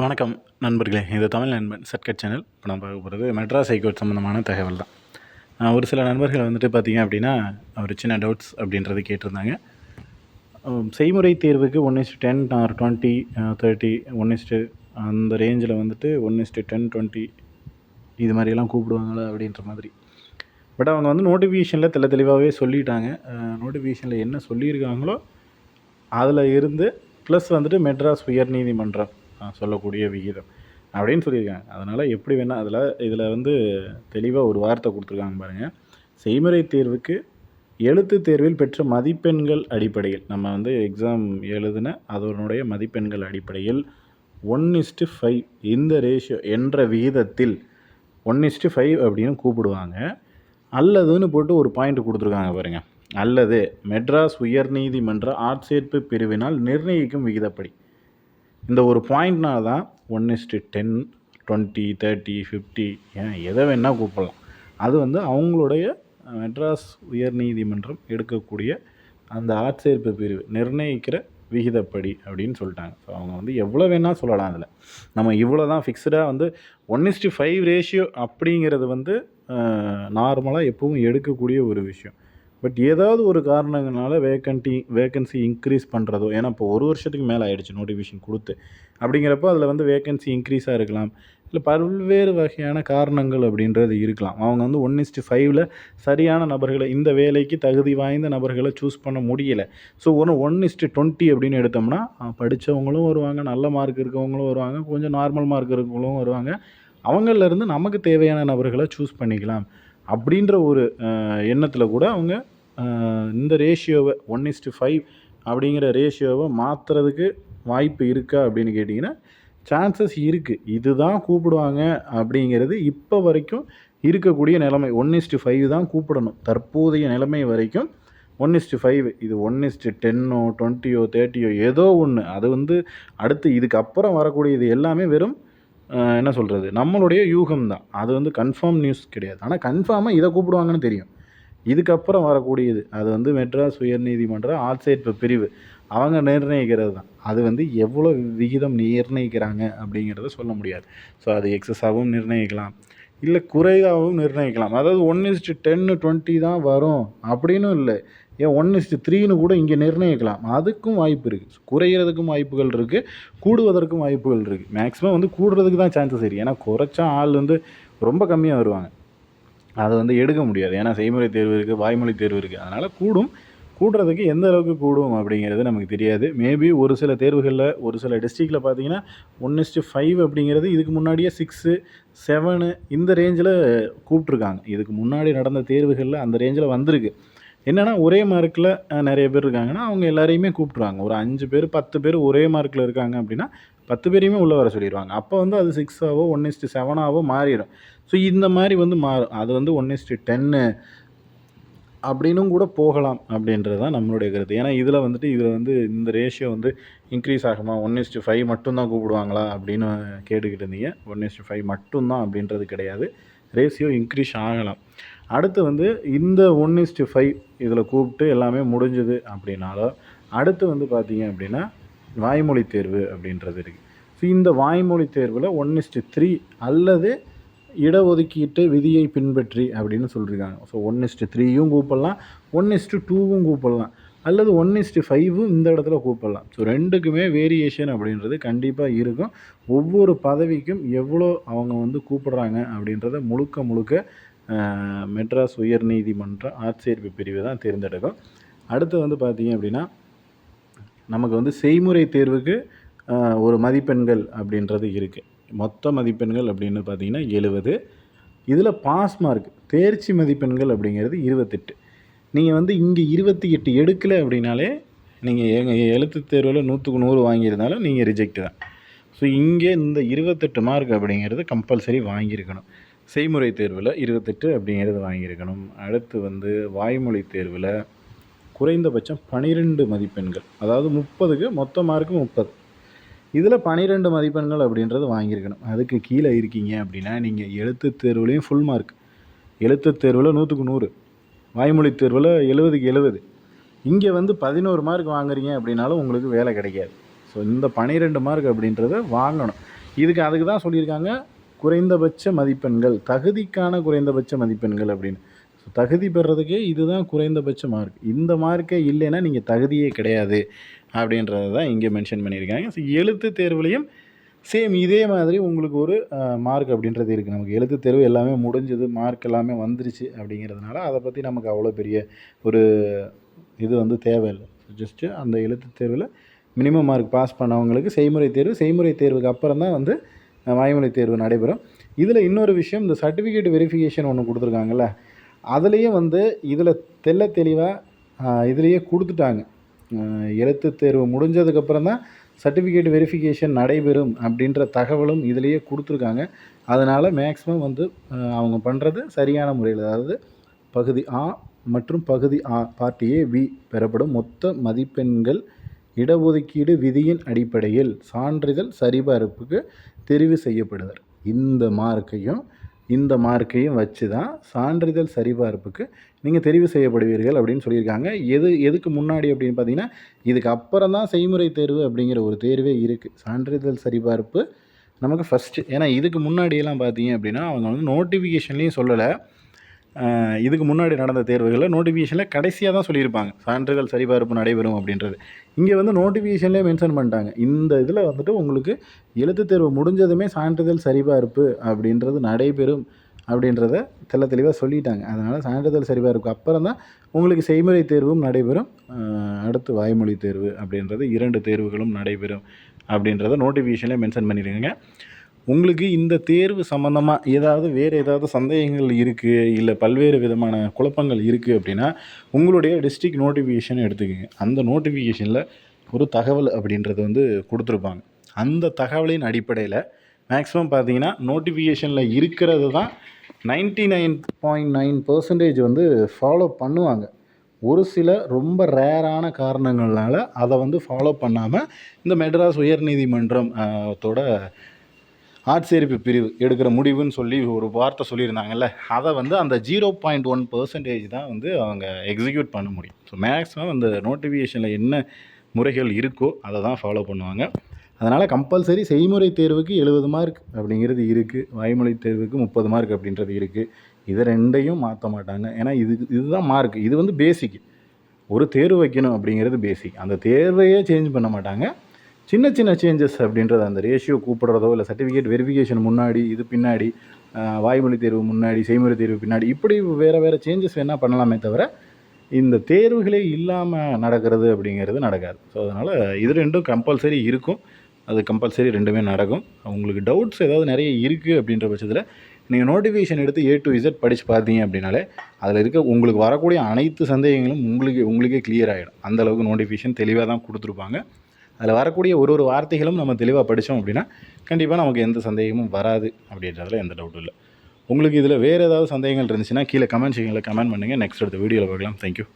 வணக்கம் நண்பர்களே. இது தமிழ் நண்பன் சட்கட் சேனல். இப்போ நம்ம பார்க்க போகிறது மெட்ராஸ் ஹைகோர்ட் சம்மந்தமான தகவல் தான். ஒரு சில நண்பர்கள் வந்துட்டு பார்த்தீங்க அப்படின்னா ஒரு சின்ன டவுட்ஸ் அப்படின்றது கேட்டிருந்தாங்க. செய்முறை தேர்வுக்கு one is to ten or twenty thirty one is to அந்த ரேஞ்சில் வந்துட்டு ஒன் இஸ்டு டென் டுவெண்ட்டி இது மாதிரியெல்லாம் கூப்பிடுவாங்களா அப்படின்ற மாதிரி. பட் அவங்க வந்து நோட்டிஃபிகேஷனில் தெள்ள தெளிவாகவே சொல்லிட்டாங்க. நோட்டிஃபிகேஷனில் என்ன சொல்லியிருக்காங்களோ அதில் இருந்து ப்ளஸ் வந்துட்டு மெட்ராஸ் உயர்நீதிமன்றம் சொல்லக்கூடிய விகிதம் அப்படின்னு சொல்லியிருக்காங்க. அதனால் எப்படி வேணால் அதில் இதில் வந்து தெளிவாக ஒரு வார்த்தை கொடுத்துருக்காங்க பாருங்கள் செய்முறை தேர்வுக்கு எழுத்து தேர்வில் பெற்ற மதிப்பெண்கள் அடிப்படையில் நம்ம வந்து எக்ஸாம் எழுதின அதனுடைய மதிப்பெண்கள் அடிப்படையில் ஒன் இஸ்டு ஃபைவ் இந்த ரேஷியோ என்ற விகிதத்தில் ஒன் இஸ்டு ஃபைவ் அப்படின்னு கூப்பிடுவாங்க. அல்லதுன்னு போட்டு ஒரு பாயிண்ட் கொடுத்துருக்காங்க பாருங்க. அல்லது மெட்ராஸ் உயர்நீதிமன்ற ஆட்சேர்ப்பு பிரிவினால் நிர்ணயிக்கும் விகிதப்படி. இந்த ஒரு பாயிண்ட்னால தான் one is to ten twenty thirty fifty ஏன் எதை வேணால் கூப்பிடலாம். அது வந்து அவங்களுடைய மெட்ராஸ் மெட்ராஸ் உயர்நீதிமன்றம் எடுக்கக்கூடிய அந்த ஆட்சேர்ப்பு பிரிவு நிர்ணயிக்கிற விகிதப்படி அப்படின்னு சொல்லிட்டாங்க. ஸோ அவங்க வந்து எவ்வளோ வேணால் சொல்லலாம் அதில். நம்ம இவ்வளோ தான் ஃபிக்ஸ்டாக வந்து ஒன் இஸ்டு ஃபைவ் ரேஷியோ அப்படிங்கிறது வந்து நார்மலாக எப்பவும் எடுக்கக்கூடிய ஒரு விஷயம். பட் ஏதாவது ஒரு காரணங்களால வேக்கன்ட்டி வேக்கன்சி இன்க்ரீஸ் பண்ணுறதோ ஏன்னா இப்போ ஒரு வருஷத்துக்கு மேலே ஆயிடுச்சு நோட்டிஃபிகேஷன் கொடுத்து. அப்படிங்கிறப்போ அதில் வந்து வேக்கன்சி இன்க்ரீஸாக இருக்கலாம். இல்லை பல்வேறு வகையான காரணங்கள் அப்படின்றது இருக்கலாம். அவங்க வந்து ஒன் இஸ்டு ஃபைவ்ல சரியான நபர்களை இந்த வேலைக்கு தகுதி வாய்ந்த நபர்களை சூஸ் பண்ண முடியல. ஸோ ஒன்று ஒன் இஸ்டு டுவெண்ட்டி அப்படின்னு எடுத்தோம்னா படித்தவங்களும் வருவாங்க நல்ல மார்க் இருக்கவங்களும் வருவாங்க கொஞ்சம் நார்மல் மார்க் இருக்கவங்களும் வருவாங்க. அவங்களிருந்து நமக்கு தேவையான நபர்களை சூஸ் பண்ணிக்கலாம். அப்படின்ற ஒரு எண்ணத்தில் கூட அவங்க இந்த ரேஷியோவை ஒன் இஸ்டு ஃபைவ் அப்படிங்கிற ரேஷியோவை மாற்றுறதுக்கு வாய்ப்பு இருக்கா அப்படின்னு கேட்டிங்கன்னா சான்சஸ் இருக்குது இதுதான் கூப்பிடுவாங்க அப்படிங்கிறது இப்போ வரைக்கும் இருக்கக்கூடிய நிலைமை. ஒன் இஸ்டு ஃபைவ் தான் கூப்பிடணும். தற்போதைய நிலைமை வரைக்கும் ஒன் இஸ்டு ஃபைவ் இது ஒன் இஸ்டு டென்னோ டுவெண்ட்டியோ தேர்ட்டியோ ஏதோ ஒன்று அது வந்து அடுத்து இதுக்கப்புறம் வரக்கூடியது எல்லாமே வெறும் என்ன சொல்கிறது நம்மளுடைய யூகம் தான் அது வந்து கன்ஃபார்ம் நியூஸ் கிடையாது. ஆனால் கன்ஃபார்மாக இதை கூப்பிடுவாங்கன்னு தெரியும். இதுக்கப்புறம் வரக்கூடியது. அது வந்து மெட்ராஸ் உயர்நீதிமன்ற ஆட்சேர்ப்பு பிரிவு. அவங்க நிர்ணயிக்கிறது தான். அது வந்து எவ்வளோ விகிதம் நிர்ணயிக்கிறாங்க அப்படிங்கிறத சொல்ல முடியாது. ஸோ அது எக்ஸஸாகவும் நிர்ணயிக்கலாம். இல்லை குறைவாகவும் நிர்ணயிக்கலாம். அதாவது ஒன் இஸ்டு டென்னு டுவெண்ட்டி தான் வரும் அப்படின்னும் இல்லை. ஏன் ஒன் இஸ்டு த்ரீன்னு கூட இங்கே நிர்ணயிக்கலாம். அதுக்கும் வாய்ப்பு இருக்குது குறையிறதுக்கும் வாய்ப்புகள் இருக்குது கூடுவதற்கும் வாய்ப்புகள் இருக்குது மேக்ஸிமம் வந்து கூடுறதுக்கு தான் சான்சஸ் இருக்குது ஏன்னா குறைச்சா ஆள் வந்து ரொம்ப கம்மியாக வருவாங்க. அதை வந்து எடுக்க முடியாது. ஏன்னா செய்முறை தேர்வு இருக்குது வாய்மொழி தேர்வு இருக்குது அதனால் கூடும். கூடுறதுக்கு எந்த அளவுக்கு கூடும் அப்படிங்கிறது நமக்கு தெரியாது. மேபி ஒரு சில தேர்வுகளில் ஒரு சில டிஸ்ட்ரிக்டில் பார்த்தீங்கன்னா ஒன் இஸ்ட்டு ஃபைவ் அப்படிங்கிறது இதுக்கு முன்னாடியே சிக்ஸு செவனு இந்த ரேஞ்சில் கூப்பிட்ருக்காங்க இதுக்கு முன்னாடி நடந்த தேர்வுகளில் அந்த ரேஞ்சில் வந்திருக்கு. என்னென்னா ஒரே மார்க்கில் நிறைய பேர் இருக்காங்கன்னா அவங்க எல்லாரையுமே கூப்பிட்ருவாங்க ஒரு அஞ்சு பேர் பத்து பேர் ஒரே மார்க்கில் இருக்காங்க அப்படின்னா பத்து பேரையுமே உள்ளே வர சொல்லிடுவாங்க. அப்போ வந்து அது சிக்ஸாவோ ஒன் இஸ்டு செவனாவோ மாறிடும். ஸோ இந்த மாதிரி வந்து மாறும். அது வந்து ஒன் இஸ்ட்டு டென்னு அப்படின்னும் கூட போகலாம் அப்படின்றது தான் நம்மளுடைய கருத்து. ஏன்னா இதில் வந்துட்டு இதில் வந்து இந்த ரேஷியோ வந்து இன்க்ரீஸ் ஆகுமா? ஒன் இஸ்ட்டு ஃபைவ் மட்டும்தான் கூப்பிடுவாங்களா? அப்படின்னு கேட்டுக்கிட்டு இருந்தீங்க. ஒன் இஸ்ட்டு ஃபைவ் மட்டும்தான் அப்படின்றது கிடையாது. ரேஷியோ இன்க்ரீஸ் ஆகலாம். அடுத்து வந்து இந்த ஒன் இஸ்ட்டு ஃபைவ் இதில் கூப்பிட்டு எல்லாமே முடிஞ்சுது அப்படின்னாலும் அடுத்து வந்து பார்த்தீங்க அப்படின்னா வாய்மொழி தேர்வு அப்படின்றது இருக்குது ஸோ இந்த வாய்மொழி தேர்வில் ஒன் இஸ்டு த்ரீ அல்லது இடஒதுக்கீட்டு விதியை பின்பற்றி அப்படின்னு சொல்லியிருக்காங்க ஸோ ஒன் இஸ்டு த்ரீயும் கூப்பிடலாம். ஒன் இஸ்டு டூவும் கூப்பிடலாம். அல்லது ஒன் இஸ்டு ஃபைவும் இந்த இடத்துல கூப்பிடலாம். ஸோ ரெண்டுக்குமே வேரியேஷன் அப்படின்றது கண்டிப்பாக இருக்கும். ஒவ்வொரு பதவிக்கும் எவ்வளோ அவங்க வந்து கூப்பிட்றாங்க அப்படின்றத முழுக்க முழுக்க மெட்ராஸ் உயர்நீதிமன்ற ஆட்சேர்ப்பு பிரிவு தான் தேர்ந்தெடுக்கும். அடுத்து வந்து பார்த்தீங்க அப்படின்னா நமக்கு வந்து செய்முறை தேர்வுக்கு ஒரு மதிப்பெண்கள் அப்படின்றது இருக்குது மொத்த மதிப்பெண்கள் அப்படின்னு பார்த்தீங்கன்னா எழுபது இதில் பாஸ் மார்க் தேர்ச்சி மதிப்பெண்கள் அப்படிங்கிறது இருபத்தெட்டு. நீங்கள் வந்து இங்கே இருபத்தி எட்டு எடுக்கலை அப்படின்னாலே நீங்கள் எங்கள் எழுத்து தேர்வில் நூற்றுக்கு நூறு வாங்கியிருந்தாலும் நீங்கள் ரிஜெக்ட் தான். ஸோ இங்கே இந்த இருபத்தெட்டு மார்க் அப்படிங்கிறது கம்பல்சரி வாங்கியிருக்கணும். செய்முறை தேர்வில் இருபத்தெட்டு அப்படிங்கிறது வாங்கியிருக்கணும். அடுத்து வந்து வாய்மொழி தேர்வில் குறைந்தபட்சம் பனிரெண்டு மதிப்பெண்கள். அதாவது முப்பதுக்கு மொத்த மார்க்கு முப்பது. இதில் பனிரெண்டு மதிப்பெண்கள் அப்படின்றது வாங்கியிருக்கணும். அதுக்கு கீழே இருக்கீங்க அப்படின்னா நீங்கள் எழுத்து தேர்வுலேயும் ஃபுல் மார்க் எழுத்து தேர்வில் நூற்றுக்கு நூறு. வாய்மொழி தேர்வில் எழுபதுக்கு எழுபது இங்கே வந்து பதினோரு மார்க் வாங்குறீங்க அப்படின்னாலும் உங்களுக்கு வேலை கிடைக்காது. ஸோ இந்த பனிரெண்டு மார்க் அப்படின்றத வாங்கணும். இதுக்கு அதுக்கு தான் சொல்லியிருக்காங்க குறைந்தபட்ச மதிப்பெண்கள். தகுதிக்கான குறைந்தபட்ச மதிப்பெண்கள் அப்படின்னு. ஸோ தகுதி பெறதுக்கே இதுதான் குறைந்தபட்ச மார்க் இந்த மார்க்கே இல்லைன்னா நீங்கள் தகுதியே கிடையாது அப்படின்றத தான் இங்கே மென்ஷன் பண்ணியிருக்காங்க. ஸோ எழுத்து தேர்வுலையும் சேம் இதே மாதிரி உங்களுக்கு ஒரு மார்க் அப்படின்றது இருக்குது நமக்கு எழுத்து தேர்வு எல்லாமே முடிஞ்சது மார்க் எல்லாமே வந்துருச்சு அப்படிங்கிறதுனால அதை பற்றி நமக்கு அவ்வளோ பெரிய ஒரு இது வந்து தேவையில்லை. ஜஸ்ட்டு அந்த எழுத்து தேர்வில் மினிமம் மார்க் பாஸ் பண்ணவங்களுக்கு செய்முறை தேர்வு செய்முறை தேர்வுக்கு அப்புறம் தான் வந்து வாய்மொழி தேர்வு நடைபெறும். இதில் இன்னொரு விஷயம் இந்த சர்டிஃபிகேட் வெரிஃபிகேஷன் ஒன்று கொடுத்துருக்காங்கல்ல அதுலேயும் வந்து இதில் தெள்ள தெளிவாக இதுலேயே கொடுத்துட்டாங்க. எழுத்து தேர்வு முடிஞ்சதுக்கப்புறம் தான் சர்டிஃபிகேட் வெரிஃபிகேஷன் நடைபெறும் அப்படின்ற தகவலும் இதிலேயே கொடுத்துருக்காங்க. அதனால் மேக்ஸிமம் வந்து அவங்க பண்ணுறது சரியான முறையில். அதாவது பகுதி ஆ மற்றும் பகுதி ஆ பார்ட்டியே ஏ வி பெறப்படும் மொத்த மதிப்பெண்கள் இடஒதுக்கீடு விதியின் அடிப்படையில் சான்றிதழ் சரிபார்ப்புக்கு தெரிவு செய்யப்படுவர் இந்த மார்க்கையும் இந்த மார்க்கையும் வச்சு தான் சான்றிதழ் சரிபார்ப்புக்கு நீங்கள் தெரிவு செய்யப்படுவீர்கள் அப்படின்னு சொல்லியிருக்காங்க. எது எதுக்கு முன்னாடி அப்படின்னு பார்த்தீங்கன்னா இதுக்கு அப்புறம் தான் செய்முறை தேர்வு அப்படிங்கிற ஒரு தேர்வே இருக்குது சான்றிதழ் சரிபார்ப்பு நமக்கு ஃபஸ்ட்டு ஏன்னா இதுக்கு முன்னாடியெல்லாம் பார்த்தீங்க அப்படின்னா அவங்க வந்து நோட்டிஃபிகேஷன்லேயும் சொல்லலை. இதுக்கு முன்னாடி நடந்த தேர்வுகளில் நோட்டிஃபிகேஷனில் கடைசியாக தான் சொல்லியிருப்பாங்க. சான்றிதழ் சரிபார்ப்பு நடைபெறும் அப்படின்றது. இங்கே வந்து நோட்டிஃபிகேஷன்லேயே மென்ஷன் பண்ணிட்டாங்க. இந்த இதில் வந்துட்டு உங்களுக்கு எழுத்துத் தேர்வு முடிஞ்சதுமே சான்றிதழ் சரிபார்ப்பு அப்படின்றது நடைபெறும் அப்படின்றத தெள்ள தெளிவாக சொல்லிட்டாங்க. அதனால் சான்றிதழ் சரிபார்ப்பு அப்புறம் தான் உங்களுக்கு செய்முறை தேர்வும் நடைபெறும். அடுத்து வாய்மொழி தேர்வு அப்படின்றது இரண்டு தேர்வுகளும் நடைபெறும் அப்படின்றத நோட்டிஃபிகேஷன்லேயே மென்ஷன் பண்ணியிருக்கேங்க உங்களுக்கு இந்த தேர்வு சம்மந்தமாக ஏதாவது வேறு ஏதாவது சந்தேகங்கள் இருக்குது இல்லை பல்வேறு விதமான குழப்பங்கள் இருக்குது அப்படின்னா உங்களுடைய டிஸ்ட்ரிக்ட் நோட்டிஃபிகேஷன் எடுத்துக்கோங்க. அந்த நோட்டிஃபிகேஷனில் ஒரு தகவல் அப்படின்றது வந்து கொடுத்துருப்பாங்க. அந்த தகவலின் அடிப்படையில் மேக்ஸிமம் பார்த்தீங்கன்னா நோட்டிஃபிகேஷனில் இருக்கிறது தான் ninety nine point nine percentage வந்து ஃபாலோ பண்ணுவாங்க. ஒரு சில ரொம்ப ரேரான காரணங்கள்னால அதை வந்து ஃபாலோ பண்ணாமல் இந்த மெட்ராஸ் உயர்நீதிமன்றம் தோட ஆட்சேர்ப்பு பிரிவு எடுக்கிற முடிவுன்னு சொல்லி ஒரு வார்த்தை சொல்லியிருந்தாங்கல்ல. அதை வந்து அந்த ஜீரோ பாயிண்ட் ஒன் பர்சன்டேஜ் தான் வந்து அவங்க எக்ஸிக்யூட் பண்ண முடியும். ஸோ மேக்ஸிமம் அந்த நோட்டிஃபிகேஷனில் என்ன முறைகள் இருக்கோ அதை தான் ஃபாலோ பண்ணுவாங்க. அதனால் கம்பல்சரி செய்முறை தேர்வுக்கு எழுபது மார்க் அப்படிங்கிறது இருக்குது வாய்மொழி தேர்வுக்கு முப்பது மார்க் அப்படின்றது இருக்குது இதை ரெண்டையும் மாற்ற மாட்டாங்க. ஏன்னா இது இதுதான் மார்க் இது வந்து பேசிக் ஒரு தேர்வு வைக்கணும் அப்படிங்கிறது பேசிக் அந்த தேர்வையே சேஞ்ச் பண்ண மாட்டாங்க. சின்ன சின்ன சேஞ்சஸ் அப்படின்றது அந்த ரேஷியோ கூப்பிடுறதோ இல்லை சர்டிஃபிகேட் வெரிஃபிகேஷன் முன்னாடி இது பின்னாடி வாய்மொழி தேர்வு முன்னாடி செய்முறை தேர்வு பின்னாடி இப்படி வேறு வேறு சேஞ்சஸ் வேணால் பண்ணலாமே தவிர இந்த தேர்வுகளே இல்லாமல் நடக்கிறது அப்படிங்கிறது நடக்காது. ஸோ அதனால் இது ரெண்டும் கம்பல்சரி இருக்கும். அது கம்பல்சரி ரெண்டுமே நடக்கும். உங்களுக்கு டவுட்ஸ் ஏதாவது நிறைய இருக்குது அப்படின்ற பட்சத்தில் நீங்கள் நோட்டிஃபிகேஷன் எடுத்து ஏ டு இசட் படித்து பார்த்தீங்க அப்படின்னாலே அதில் இருக்க உங்களுக்கு வரக்கூடிய அனைத்து சந்தேகங்களும் உங்களுக்கு உங்களுக்கே கிளியர் ஆகிடும் அந்த அளவுக்கு நோட்டிஃபிகேஷன் தெளிவாக தான் கொடுத்துருப்பாங்க. அதில் வரக்கூடிய ஒரு ஒரு வார்த்தைகளும் நம்ம தெளிவாக படித்தோம் அப்படின்னா கண்டிப்பாக நமக்கு எந்த சந்தேகமும் வராது அப்படின்றதுல எந்த டவுட்டும் இல்லை. உங்களுக்கு இதில் வேறு ஏதாவது சந்தேகங்கள் இருந்துச்சுன்னா கீழே கமெண்ட் செக்ஷனில் கமெண்ட் பண்ணுங்கள் நெக்ஸ்ட் அடுத்த வீடியோவில் பார்க்கலாம். தேங்க்யூ